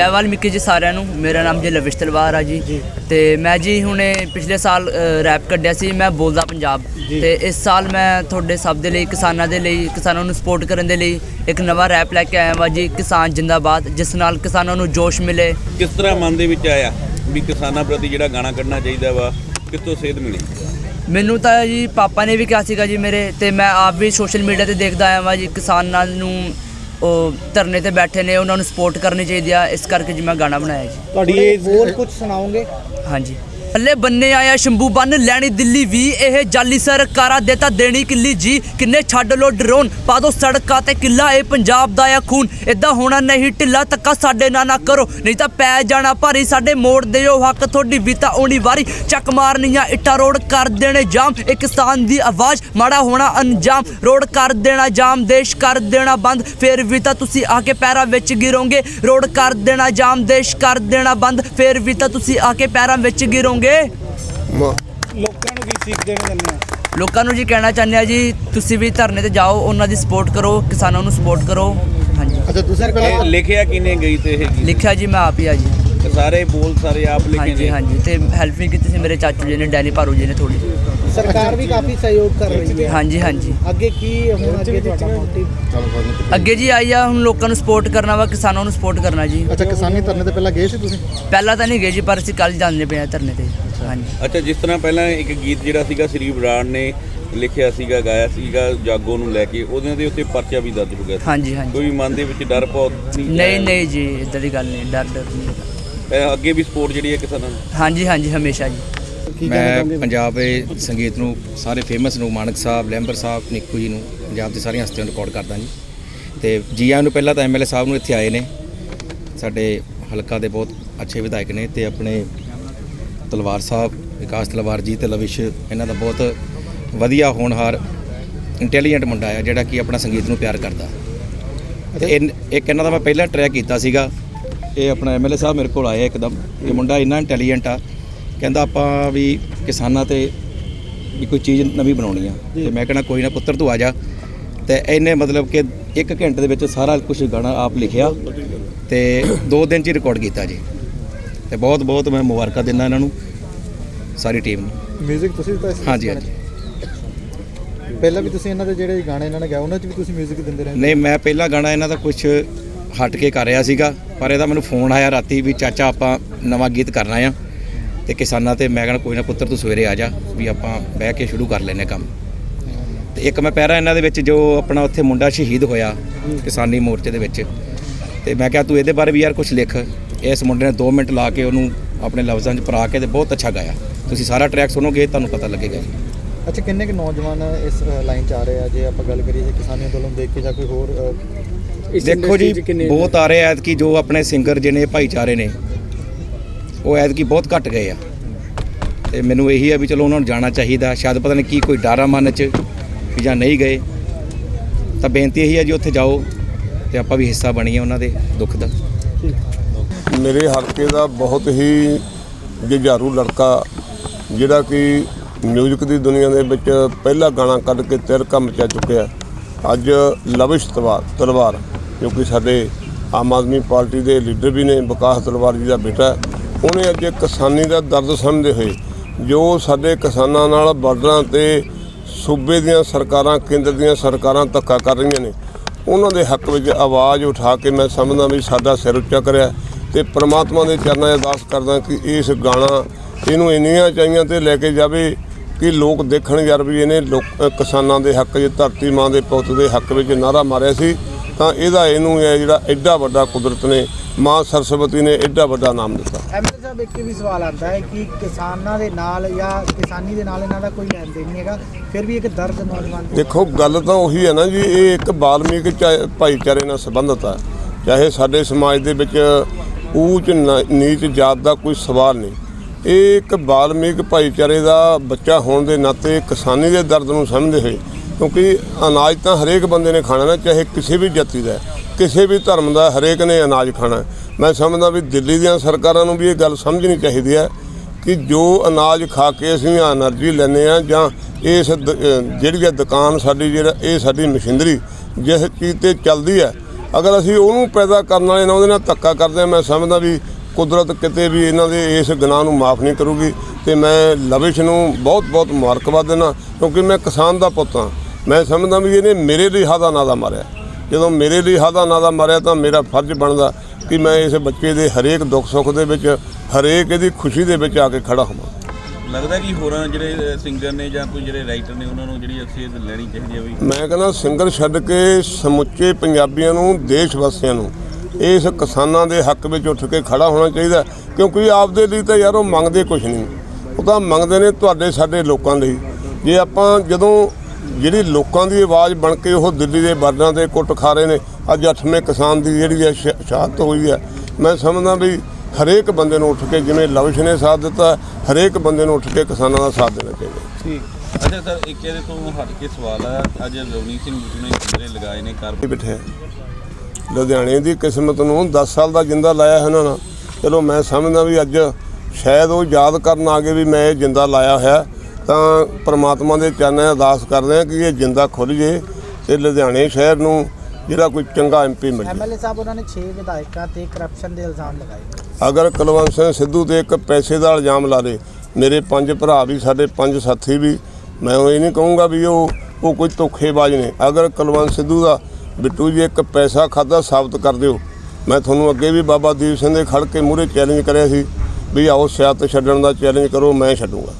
ਵਾਲਮੀਕੀ ਜੀ ਸਾਰਿਆਂ ਨੂੰ। ਮੇਰਾ ਨਾਮ ਜੀ ਲਵਿਸ਼ ਤਲਵਾਰ ਆ ਜੀ। ਤੇ ਮੈਂ ਜੀ ਹੁਣੇ ਪਿਛਲੇ ਸਾਲ ਰੈਪ ਕੱਢਿਆ ਸੀ। ਮੈਂ ਬੋਲਦਾ ਪੰਜਾਬ। ਤੇ ਇਸ ਸਾਲ ਮੈਂ ਤੁਹਾਡੇ ਸਭ ਦੇ ਲਈ ਕਿਸਾਨਾਂ ਦੇ ਲਈ ਕਿਸਾਨਾਂ ਨੂੰ ਸਪੋਰਟ ਕਰਨ ਦੇ ਲਈ ਇੱਕ ਨਵਾਂ ਰੈਪ ਲੈ ਕੇ ਆਇਆ ਹਾਂ ਜੀ ਕਿਸਾਨ ਜਿੰਦਾਬਾਦ ਜਿਸ ਨਾਲ ਕਿਸਾਨਾਂ ਨੂੰ ਜੋਸ਼ ਮਿਲੇ। ਕਿਸ ਤਰ੍ਹਾਂ ਮਨ ਦੇ ਵਿੱਚ ਆਇਆ ਵੀ ਕਿਸਾਨਾਂ ਪ੍ਰਤੀ ਜਿਹੜਾ ਗਾਣਾ ਕੱਢਣਾ ਚਾਹੀਦਾ ਵਾ ਕਿੱਥੋਂ ਸੇਧ ਮਿਲੀ? ਮੈਨੂੰ ਤਾਂ ਜੀ ਪਾਪਾ ਨੇ ਵੀ ਕਿਹਾ ਸੀਗਾ ਜੀ ਮੇਰੇ ਤੇ ਮੈਂ ਆਪ ਵੀ ਸੋਸ਼ਲ ਮੀਡੀਆ ਤੇ ਦੇਖਦਾ ਆਇਆ ਵਾਂ ਜੀ ਕਿਸਾਨਾਂ ਨੂੰ ਉਹ ਧਰਨੇ ਤੇ ਬੈਠੇ ਨੇ ਉਹਨਾਂ ਨੂੰ ਸਪੋਰਟ ਕਰਨੀ ਚਾਹੀਦੀ ਆ। ਇਸ ਕਰਕੇ ਜੀ ਮੈਂ ਗਾਣਾ ਬਣਾਇਆ ਜੀ। ਤੁਹਾਡੀ ਇਹ ਹੋਰ ਕੁਝ ਸੁਣਾਓਗੇ? ਹਾਂਜੀ। ਥੱਲੇ ਬੰਨੇ ਆਇਆ ਸ਼ੰਭੂ ਬੰਨ, ਲੈਣੀ ਦਿੱਲੀ ਵੀ ਇਹ ਜਾਲੀ ਸਰਕਾਰਾਂ ਦੇ ਤਾਂ ਦੇਣੀ ਕਿੱਲੀ ਜੀ। ਕਿੰਨੇ ਛੱਡ ਲੋ ਡਰੋਨ, ਪਾ ਦੋ ਸੜਕਾਂ ਤੇ ਕਿੱਲਾ, ਇਹ ਪੰਜਾਬ ਦਾ ਆ ਖੂਨ। ਇਦਾਂ ਹੋਣਾ ਨਹੀਂ, ਢਿੱਲਾ ਤੱਕਾ ਸਾਡੇ ਨਾਲ ਨਾ ਕਰੋ। ਨਹੀਂ ਤਾਂ ਪੈ ਜਾਣਾ ਭਾਰੀ, ਸਾਡੇ ਮੋੜ ਦਿਓ ਹੱਕ, ਤੁਹਾਡੀ ਵੀ ਤਾਂ ਆਉਣੀ ਵਾਰੀ। ਚੱਕ ਮਾਰਨੀਆਂ ਇੱਟਾਂ, ਰੋਡ ਕਰ ਦੇਣੇ ਜਾਮ। ਇਹ ਕਿਸਾਨ ਦੀ ਆਵਾਜ਼, ਮਾੜਾ ਹੋਣਾ ਅੰਜਾਮ। ਰੋਡ ਕਰ ਦੇਣਾ ਜਾਮ, ਦੇਸ਼ ਕਰ ਦੇਣਾ ਬੰਦ। ਫੇਰ ਵੀ ਤਾਂ ਤੁਸੀਂ ਆ ਕੇ ਪੈਰਾਂ ਵਿੱਚ ਗਿਰੋਗੇ। ਰੋਡ ਕਰ ਦੇਣਾ ਜਾਮ, ਦੇਸ਼ ਕਰ ਦੇਣਾ ਬੰਦ। ਫੇਰ ਵੀ ਤਾਂ ਤੁਸੀਂ ਆ ਕੇ ਪੈਰਾਂ ਵਿੱਚ ਗਿਰੋਗੇ। ਲੋਕਾਂ ਨੂੰ ਕੀ ਸਿੱਖ ਦੇਣਾ ਚਾਹੁੰਦੇ ਹੋ? ਲੋਕਾਂ ਨੂੰ ਜੀ ਕਹਿਣਾ ਚਾਹੁੰਦੇ ਆ ਜੀ ਤੁਸੀਂ ਵੀ ਧਰਨੇ ਤੇ ਜਾਓ ਉਹਨਾਂ ਦੀ ਸਪੋਰਟ ਕਰੋ ਕਿਸਾਨਾਂ ਨੂੰ ਸਪੋਰਟ ਕਰੋ। ਹਾਂਜੀ। ਅੱਛਾ ਤੁਸੀਂ ਇਹ ਲਿਖਿਆ ਕਿਨੇ ਗਈ ਤੇ ਇਹ ਗੀਤ? ਲਿਖਿਆ ਜੀ ਮੈਂ ਆਪ ਹੀ ਆ ਜੀ। ਸਾਰੇ ਬੋਲ ਸਾਰੇ ਆਪ ਲਿਖੇ ਹਾਂਜੀ ਨੇ। ਹਾਂਜੀ ਤੇ ਹੈਲਪ ਵੀ ਕੀਤੀ ਸੀ ਮੇਰੇ ਚਾਚੂ ਜੀ ਨੇ ਡੈਨੀ ਭਾਰੂ ਜੀ ਨੇ ਥੋੜੀ ਸਰਕਾਰ ਵੀ ਕਾਫੀ ਸਹਿਯੋਗ ਕਰ ਰਹੀ ਹੈ। ਹਾਂਜੀ ਹਾਂਜੀ। ਅੱਗੇ ਕੀ ਹੁਣ ਅੱਗੇ ਤੁਹਾਡਾ ਮੋਟਿਵ ਅੱਗੇ ਜੀ ਆਈ ਆ ਹੁਣ ਲੋਕਾਂ ਨੂੰ ਸਪੋਰਟ ਕਰਨਾ ਵਾ ਕਿਸਾਨਾਂ ਨੂੰ ਸਪੋਰਟ ਕਰਨਾ ਜੀ। ਅੱਛਾ ਕਿਸਾਨੀ ਧਰਨੇ ਤੇ ਪਹਿਲਾਂ ਗਏ ਸੀ ਤੁਸੀਂ? ਪਹਿਲਾਂ ਤਾਂ ਨਹੀਂ ਗਏ ਜੀ ਪਰ ਅਸੀਂ ਕੱਲ ਜਾਂਦੇ ਪਏ ਆ ਧਰਨੇ ਤੇ। ਹਾਂਜੀ। ਅੱਛਾ ਜਿਸ ਤਰ੍ਹਾਂ ਪਹਿਲਾਂ ਇੱਕ ਗੀਤ ਜਿਹੜਾ ਸੀਗਾ ਸ੍ਰੀ ਬਰਾੜ ਨੇ ਲਿਖਿਆ ਸੀਗਾ ਗਾਇਆ ਸੀਗਾ ਜਾਗੋ ਨੂੰ ਲੈ ਕੇ ਉਹਦੇ ਦੇ ਉੱਤੇ ਪਰਚਾ ਵੀ ਦਰਜ ਹੋ ਗਿਆ ਸੀ। ਹਾਂਜੀ ਹਾਂਜੀ। ਕੋਈ ਮਨ ਦੇ ਵਿੱਚ ਡਰ ਪਾਉ ਨਹੀਂ ਨਹੀਂ ਜੀ ਇਦਾਂ ਦੀ ਗੱਲ ਨਹੀਂ ਡਰ ਡਰ ਨਹੀਂ ਅੱਗੇ ਵੀ ਸਪੋਰਟ ਜਿਹੜੀ ਹੈ ਕਿਸਾਨਾਂ ਨੂੰ? ਹਾਂਜੀ ਹਾਂਜੀ ਹਮੇਸ਼ਾ ਜੀ। ਮੈਂ ਪੰਜਾਬ ਦੇ ਸੰਗੀਤ ਨੂੰ ਸਾਰੇ ਫੇਮਸ ਨੂੰ ਮਾਨਕ ਸਾਹਿਬ ਲੈਂਬਰ ਸਾਹਿਬ ਨਿੱਕੂ ਜੀ ਨੂੰ ਪੰਜਾਬ ਦੀ ਸਾਰੀਆਂ ਹਸਤੀਆਂ ਨੂੰ ਰਿਕਾਰਡ ਕਰਦਾ ਜੀ। ਤੇ ਜੀ ਆਇਆਂ ਨੂੰ ਪਹਿਲਾਂ ਤਾਂ ਐਮਐਲਏ ਸਾਹਿਬ ਨੂੰ ਇੱਥੇ ਆਏ ਨੇ। ਸਾਡੇ ਹਲਕਾ ਦੇ ਬਹੁਤ ਅੱਛੇ ਵਿਧਾਇਕ ਨੇ ਤੇ ਆਪਣੇ ਤਲਵਾਰ ਸਾਹਿਬ ਵਿਕਾਸ ਤਲਵਾਰ ਜੀ ਤੇ ਲਵਿਸ਼ ਇਹਨਾਂ ਦਾ ਬਹੁਤ ਵਧੀਆ ਹੋਣਹਾਰ ਇੰਟੈਲੀਜੈਂਟ ਮੁੰਡਾ ਆ ਜਿਹੜਾ ਕਿ ਆਪਣਾ ਸੰਗੀਤ ਨੂੰ ਪਿਆਰ ਕਰਦਾ। ਤੇ ਇੱਕ ਇਹਨਾਂ ਦਾ ਮੈਂ ਪਹਿਲਾਂ ਟਰੈਕ ਕੀਤਾ ਸੀਗਾ। ਇਹ ਆਪਣਾ ਐਮਐਲਏ ਸਾਹਿਬ ਮੇਰੇ ਕੋਲ ਆਇਆ ਇੱਕਦਮ। ਇਹ ਮੁੰਡਾ ਇੰਨਾ ਇੰਟੈਲੀਜੈਂਟ ਆ ਕਹਿੰਦਾ ਆਪਾਂ ਵੀ ਕਿਸਾਨਾਂ ਤੇ ਵੀ ਕੋਈ ਚੀਜ਼ ਨਵੀਂ ਬਣਾਉਣੀ ਆ ਤੇ ਮੈਂ ਕਹਿੰਦਾ ਕੋਈ ਨਾ ਪੁੱਤਰ ਤੂੰ ਆ ਜਾ ਤੇ ਇਹਨੇ ਮਤਲਬ ਕਿ ਇੱਕ ਘੰਟੇ ਦੇ ਵਿੱਚ ਸਾਰਾ ਕੁਝ ਗਾਣਾ ਆਪ ਲਿਖਿਆ ਤੇ ਦੋ ਦਿਨ ਚ ਹੀ ਰਿਕਾਰਡ ਕੀਤਾ ਜੀ ਤੇ ਬਹੁਤ ਬਹੁਤ ਮੈਂ ਮੁਬਾਰਕਾਂ ਦਿੰਦਾ ਇਹਨਾਂ ਨੂੰ ਸਾਰੀ ਟੀਮ ਨੂੰ 뮤직 ਤੁਸੀਂ ਤਾਂ ਇਸ- ਹਾਂਜੀ ਹਾਂਜੀ ਪਹਿਲਾਂ ਵੀ ਤੁਸੀਂ ਇਹਨਾਂ ਦੇ ਜਿਹੜੇ ਗਾਣੇ ਇਹਨਾਂ ਨੇ ਗਾਏ ਉਹਨਾਂ 'ਚ ਵੀ ਤੁਸੀਂ 뮤직 ਦਿੰਦੇ ਰਹੇ ਨਹੀਂ ਮੈਂ ਪਹਿਲਾ ਗਾਣਾ ਇਹਨਾਂ ਦਾ ਕੁਝ ਹਟ ਕੇ ਕਰ ਰਿਹਾ ਸੀਗਾ ਪਰ ਇਹਦਾ ਮੈਨੂੰ ਫੋਨ ਆਇਆ ਰਾਤੀ ਵੀ ਚਾਚਾ ਆਪਾਂ ਨਵਾਂ ਗੀਤ ਕਰਨਾ ਆ ਤੇ ਕਿਸਾਨਾਂ ਤੇ ਮੈਂ ਕਹਿੰਦਾ ਕੋਈ ਨਾ ਪੁੱਤਰ ਤੂੰ ਸਵੇਰੇ ਆ ਜਾ ਵੀ ਆਪਾਂ ਬਹਿ ਕੇ ਸ਼ੁਰੂ ਕਰ ਲੈਨੇ ਕੰਮ। ਤੇ ਇੱਕ ਮੈਂ ਪਹਿਰਾ ਇਹਨਾਂ ਦੇ ਵਿੱਚ ਜੋ ਆਪਣਾ ਉੱਥੇ ਮੁੰਡਾ ਸ਼ਹੀਦ ਹੋਇਆ ਕਿਸਾਨੀ ਮੋਰਚੇ ਦੇ ਵਿੱਚ। ਤੇ ਮੈਂ ਕਿਹਾ ਤੂੰ ਇਹਦੇ ਬਾਰੇ ਵੀ ਯਾਰ ਕੁਝ ਲਿਖ। ਇਸ ਮੁੰਡੇ ਨੇ 2 ਮਿੰਟ ਲਾ ਕੇ ਉਹਨੂੰ ਆਪਣੇ ਲਫ਼ਜ਼ਾਂ 'ਚ ਪਰਾ ਕੇ ਤੇ ਬਹੁਤ ਅੱਛਾ ਗਾਇਆ। ਤੁਸੀਂ ਸਾਰਾ ਟਰੈਕ ਸੁਣੋਗੇ ਤੁਹਾਨੂੰ ਪਤਾ ਲੱਗੇਗਾ ਜੀ। ਅੱਛਾ ਕਿੰਨੇ ਕੁ ਨੌਜਵਾਨ ਇਸ ਲਾਈਨ 'ਚ ਆ ਰਹੇ ਆ? ਜੇ ਆਪਾਂ ਗੱਲ ਕਰੀਏ ਕਿਸਾਨੀ ਅੰਦੋਲਨ ਦੇਖ ਕੇ ਜਾਂ ਕੋਈ ਹੋਰ ਦੇਖੋ ਜੀ ਬਹੁਤ ਆ ਰਹੇ ਐਤ ਕਿ ਜੋ ਆਪਣੇ ਸਿੰਗਰ ਜਿਹਨੇ ਭਾਈਚਾਰੇ ਨੇ ਉਹ ਐਤਕੀ ਬਹੁਤ ਘਟ ਗਏ ਆ। ਤੇ ਮੈਨੂੰ ਇਹੀ ਆ ਵੀ ਚਲੋ ਉਹਨਾਂ ਨੂੰ ਜਾਣਾ ਚਾਹੀਦਾ। ਸ਼ਾਇਦ ਪਤਾ ਨਹੀਂ ਕੀ ਕੋਈ ਡਾਰਾ ਮਨ ਚ ਵੀ ਜਾਂ ਨਹੀਂ ਗਏ। ਤਾਂ ਬੇਨਤੀ ਇਹੀ ਆ ਜੀ, ਉੱਥੇ ਜਾਓ ਤੇ ਆਪਾਂ ਵੀ ਹਿੱਸਾ ਬਣੀਏ ਉਹਨਾਂ ਦੇ ਦੁੱਖ ਦਾ। ਮੇਰੇ ਹਲਕੇ ਦਾ ਬਹੁਤ ਹੀ ਜੁਝਾਰੂ ਲੜਕਾ, ਜਿਹੜਾ ਕਿ ਮਿਊਜ਼ਿਕ ਦੀ ਦੁਨੀਆ ਦੇ ਵਿੱਚ ਪਹਿਲਾ ਗਾਣਾ ਕੱਢ ਕੇ ਤਿਰਕਾ ਮਚਾ ਚੁੱਕਿਆ। ਅੱਜ ਲਵਿਸ਼ ਤਲਵਾਰ ਤਲਵਾਰ ਜੋ ਕਿ ਸਾਡੇ ਆਮ ਆਦਮੀ ਪਾਰਟੀ ਦੇ ਲੀਡਰ ਵੀ ਨੇ, ਵਿਕਾਸ ਤਲਵਾਰ ਜੀ ਦਾ ਬੇਟਾ। ਉਹਨੇ ਅੱਜ ਕਿਸਾਨੀ ਦਾ ਦਰਦ ਸਮਝਦੇ ਹੋਏ, ਜੋ ਸਾਡੇ ਕਿਸਾਨਾਂ ਨਾਲ ਬਾਰਡਰਾਂ ਤੇ ਸੂਬੇ ਦੀਆਂ ਸਰਕਾਰਾਂ, ਕੇਂਦਰ ਦੀਆਂ ਸਰਕਾਰਾਂ ਧੱਕਾ ਕਰ ਰਹੀਆਂ ਨੇ, ਉਹਨਾਂ ਦੇ ਹੱਕ ਵਿੱਚ ਆਵਾਜ਼ ਉਠਾ ਕੇ ਮੈਂ ਸਮਝਦਾ ਵੀ ਸਾਡਾ ਸਿਰ ਉੱਚਾ ਕਰਿਆ ਤੇ ਪ੍ਰਮਾਤਮਾ ਦੇ ਚਰਨਾਂ 'ਚ ਅਰਦਾਸ ਕਰਦਾ ਕਿ ਇਸ ਗਾਣਾ ਇਹਨੂੰ ਇੰਨੀਆਂ ਚਾਹੀਆਂ ਤੇ ਲੈ ਕੇ ਜਾਵੇ ਕਿ ਲੋਕ ਦੇਖਣ ਯਾਰ ਵੀ ਇਹਨੇ ਲੋਕ, ਕਿਸਾਨਾਂ ਦੇ ਹੱਕ 'ਚ, ਧਰਤੀ ਮਾਂ ਦੇ ਪੁੱਤ ਦੇ ਹੱਕ ਵਿੱਚ ਨਾਰਾ ਮਾਰਿਆ ਸੀ। ਤਾਂ ਇਹਦਾ ਇਹਨੂੰ ਇਹ ਜਿਹੜਾ ਐਡਾ ਵੱਡਾ ਕੁਦਰਤ ਨੇ ਮਾਂ ਸਰਸਵਤੀ ਨੇ ਐਡਾ ਵੱਡਾ ਨਾਮ ਦਿੱਤਾ। ਐਮਐਲਏ ਸਾਹਿਬ ਇੱਕ ਵੀ ਸਵਾਲ ਆਉਂਦਾ ਹੈ ਕਿ ਕਿਸਾਨਾਂ ਦੇ ਨਾਲ ਜਾਂ ਕਿਸਾਨੀ ਦੇ ਨਾਲ ਇਹਨਾਂ ਦਾ ਕੋਈ ਲੈਣ ਦੇਣ ਨਹੀਂ ਹੈਗਾ ਫਿਰ ਵੀ ਇੱਕ ਦਰਦ ਨੌਜਵਾਨ ਦੇਖੋ ਗੱਲ ਤਾਂ ਉਹੀ ਹੈ ਨਾ ਜੀ ਇਹ ਇੱਕ ਬਾਲਮੀਕ ਭਾਈਚਾਰੇ ਨਾਲ ਸੰਬੰਧਿਤ ਹੈ ਚਾਹੇ ਸਾਡੇ ਸਮਾਜ ਦੇ ਵਿੱਚ ਊਚ ਨੀਚ ਜਾਤ ਦਾ ਕੋਈ ਸਵਾਲ ਨਹੀਂ। ਇਹ ਇੱਕ ਬਾਲਮੀਕ ਭਾਈਚਾਰੇ ਦਾ ਬੱਚਾ ਹੋਣ ਦੇ ਨਾਤੇ ਕਿਸਾਨੀ ਦੇ ਦਰਦ ਨੂੰ ਸਮਝਦੇ ਹੋਏ ਕਿਉਂਕਿ ਅਨਾਜ ਤਾਂ ਹਰੇਕ ਬੰਦੇ ਨੇ ਖਾਣਾ ਨਾ, ਚਾਹੇ ਕਿਸੇ ਵੀ ਜਾਤੀ ਦਾ ਕਿਸੇ ਵੀ ਧਰਮ ਦਾ ਹਰੇਕ ਨੇ ਅਨਾਜ ਖਾਣਾ ਮੈਂ ਸਮਝਦਾ ਵੀ ਦਿੱਲੀ ਦੀਆਂ ਸਰਕਾਰਾਂ ਨੂੰ ਵੀ ਇਹ ਗੱਲ ਸਮਝਣੀ ਚਾਹੀਦੀ ਹੈ ਕਿ ਜੋ ਅਨਾਜ ਖਾ ਕੇ ਅਸੀਂ એનર્ਜੀ ਲੈਨੇ ਆ ਜਾਂ ਇਸ ਜਿਹੜੀ ਹੈ ਦੁਕਾਨ ਸਾਡੀ, ਜਿਹੜਾ ਇਹ ਸਾਡੀ ਮਸ਼ੀਨਰੀ ਜਿਸ ਚੀਜ਼ ਤੇ ਚੱਲਦੀ ਹੈ, ਅਗਰ ਅਸੀਂ ਉਹਨੂੰ ਪੈਦਾ ਕਰਨ ਵਾਲੇ ਨਾ, ਉਹਦੇ ਨਾਲ ਧੱਕਾ ਕਰਦੇ ਆ ਮੈਂ ਸਮਝਦਾ ਵੀ ਕੁਦਰਤ ਕਿਤੇ ਵੀ ਇਹਨਾਂ ਦੇ ਇਸ ਗੁਨਾਹ ਨੂੰ ਮਾਫ ਨਹੀਂ ਕਰੂਗੀ। ਤੇ ਮੈਂ ਲਵਿਸ਼ ਨੂੰ ਬਹੁਤ ਬਹੁਤ ਮੁਬਾਰਕਬਾਦ ਦੇਣਾ ਕਿਉਂਕਿ ਮੈਂ ਕਿਸਾਨ ਦਾ ਪੁੱਤ ਹਾਂ। ਮੈਂ ਸਮਝਦਾ ਵੀ ਇਹਨੇ ਮੇਰੇ ਲਈ ਹਾਦਾ ਨਾਦਾ ਮਾਰਿਆ। ਜਦੋਂ ਮੇਰੇ ਲਈ ਹਾਦਾ ਨਾਦਾ ਮਾਰਿਆ ਤਾਂ ਮੇਰਾ ਫਰਜ਼ ਬਣਦਾ ਕਿ ਮੈਂ ਇਸ ਬੱਚੇ ਦੇ ਹਰੇਕ ਦੁੱਖ ਸੁੱਖ ਦੇ ਵਿੱਚ ਹਰੇਕ ਇਹਦੀ ਖੁਸ਼ੀ ਦੇ ਵਿੱਚ ਆ ਕੇ ਖੜਾ ਹੋਵਾਂ। ਲੱਗਦਾ ਕਿ ਹੋਰਾਂ ਜਿਹੜੇ ਸਿੰਗਰ ਨੇ ਜਾਂ ਕੋਈ ਜਿਹੜੇ ਰਾਈਟਰ ਨੇ ਉਹਨਾਂ ਨੂੰ ਜਿਹੜੀ ਅਸੀਂ ਇਹ ਲੈਣੀ ਚਾਹੀਦੀ ਹੈ ਵੀ ਮੈਂ ਕਹਿੰਦਾ ਸਿੰਗਰ ਛੱਡ ਕੇ ਸਮੁੱਚੇ ਪੰਜਾਬੀਆਂ ਨੂੰ ਦੇਸ਼ ਵਾਸੀਆਂ ਨੂੰ ਇਸ ਕਿਸਾਨਾਂ ਦੇ ਹੱਕ ਵਿੱਚ ਉੱਠ ਕੇ ਖੜਾ ਹੋਣਾ ਚਾਹੀਦਾ ਕਿਉਂਕਿ ਆਪਦੇ ਲਈ ਤਾਂ ਯਾਰ ਉਹ ਮੰਗਦੇ ਕੁਝ ਨਹੀਂ। ਉਹ ਤਾਂ ਮੰਗਦੇ ਨੇ ਤੁਹਾਡੇ ਸਾਡੇ ਲੋਕਾਂ ਲਈ। ਜੇ ਆਪਾਂ ਜਦੋਂ ਜਿਹੜੀ ਲੋਕਾਂ ਦੀ ਆਵਾਜ਼ ਬਣ ਕੇ ਉਹ ਦਿੱਲੀ ਦੇ ਬਾਰਡਰਾਂ ਤੇ ਕੁੱਟ ਖਾ ਰਹੇ ਨੇ ਅੱਜ 8ਵੇਂ ਕਿਸਾਨ ਦੀ ਜਿਹੜੀ ਹੈ ਸ਼ਹਾਦਤ ਹੋਈ ਹੈ। ਮੈਂ ਸਮਝਦਾ ਵੀ ਹਰੇਕ ਬੰਦੇ ਨੂੰ ਉੱਠ ਕੇ ਜਿਵੇਂ ਲਵਿਸ਼ ਨੇ ਸਾਥ ਦਿੱਤਾ ਹਰੇਕ ਬੰਦੇ ਨੂੰ ਉੱਠ ਕੇ ਕਿਸਾਨਾਂ ਦਾ ਸਾਥ ਦੇਣਾ ਚਾਹੀਦਾ। ਅੱਛਾ ਸਰ ਇੱਕ ਇਹਦੇ ਤੋਂ ਹਟ ਕੇ ਸਵਾਲ ਆ ਅੱਜ ਰਵਨੀਤ ਸਿੰਘ ਬਿੱਟੂ ਨੇ ਜਿਹੜੇ ਲਗਾਏ ਨੇ ਕਰ ਬਿਠੇ ਲੁਧਿਆਣੇ ਦੀ ਕਿਸਮਤ ਨੂੰ 10 ਸਾਲ ਦਾ ਜਿੰਦਾ ਲਾਇਆ ਹੈ ਇਹਨਾਂ ਨੇ। ਚਲੋ ਮੈਂ ਸਮਝਦਾ ਵੀ ਅੱਜ ਸ਼ਾਇਦ ਉਹ ਯਾਦ ਕਰਨ ਆ ਗਏ ਵੀ ਮੈਂ ਇਹ ਜਿੰਦਾ ਲਾਇਆ ਹੋਇਆ। ਤਾਂ ਪ੍ਰਮਾਤਮਾ ਦੇ ਚਰਨਾਂ 'ਚ ਅਰਦਾਸ ਕਰਦੇ ਆ ਕਿ ਇਹ ਜਿੰਦਾ ਖੁੱਲ ਜੇ ਤੇ ਲੁਧਿਆਣੇ ਸ਼ਹਿਰ ਨੂੰ ਜਿਹੜਾ ਕੋਈ ਚੰਗਾ ਐਮਪੀ ਮਿਲ ਜੇ। ਐਮਐਲਏ ਸਾਹਿਬ ਉਹਨਾਂ ਨੇ 6 ਵਿਧਾਇਕਾਂ ਤੇ ਕਰਪਸ਼ਨ ਦੇ ਇਲਜ਼ਾਮ ਲਗਾਏ। ਅਗਰ ਕੁਲਵੰਤ ਸਿੰਘ ਸਿੱਧੂ ਤੇ ਇੱਕ ਪੈਸੇ ਦਾ ਇਲਜ਼ਾਮ ਲਾ ਦੇ ਮੇਰੇ ਪੰਜ ਭਰਾ ਵੀ ਸਾਡੇ ਪੰਜ ਸਾਥੀ ਵੀ ਮੈਂ ਉਹ ਇਹ ਨਹੀਂ ਕਹੂੰਗਾ ਵੀ ਉਹ ਉਹ ਕੋਈ ਧੋਖੇਬਾਜ਼ ਨੇ। ਅਗਰ ਕੁਲਵੰਤ ਸਿੱਧੂ ਦਾ ਬਿੱਟੂ ਜੀ ਇੱਕ ਪੈਸਾ ਖਾਦਾ ਸਾਬਤ ਕਰ ਦਿਓ ਮੈਂ ਤੁਹਾਨੂੰ ਅੱਗੇ ਵੀ ਬਾਬਾ ਦੀਪ ਸਿੰਘ ਦੇ ਖੜ ਕੇ ਮੂਹਰੇ ਚੈਲੰਜ ਕਰਿਆ ਸੀ ਵੀ ਆਓ ਸਿਆਸਤ ਛੱਡਣ ਦਾ ਚੈਲੰਜ ਕਰੋ ਮੈਂ ਛੱਡੂੰਗਾ।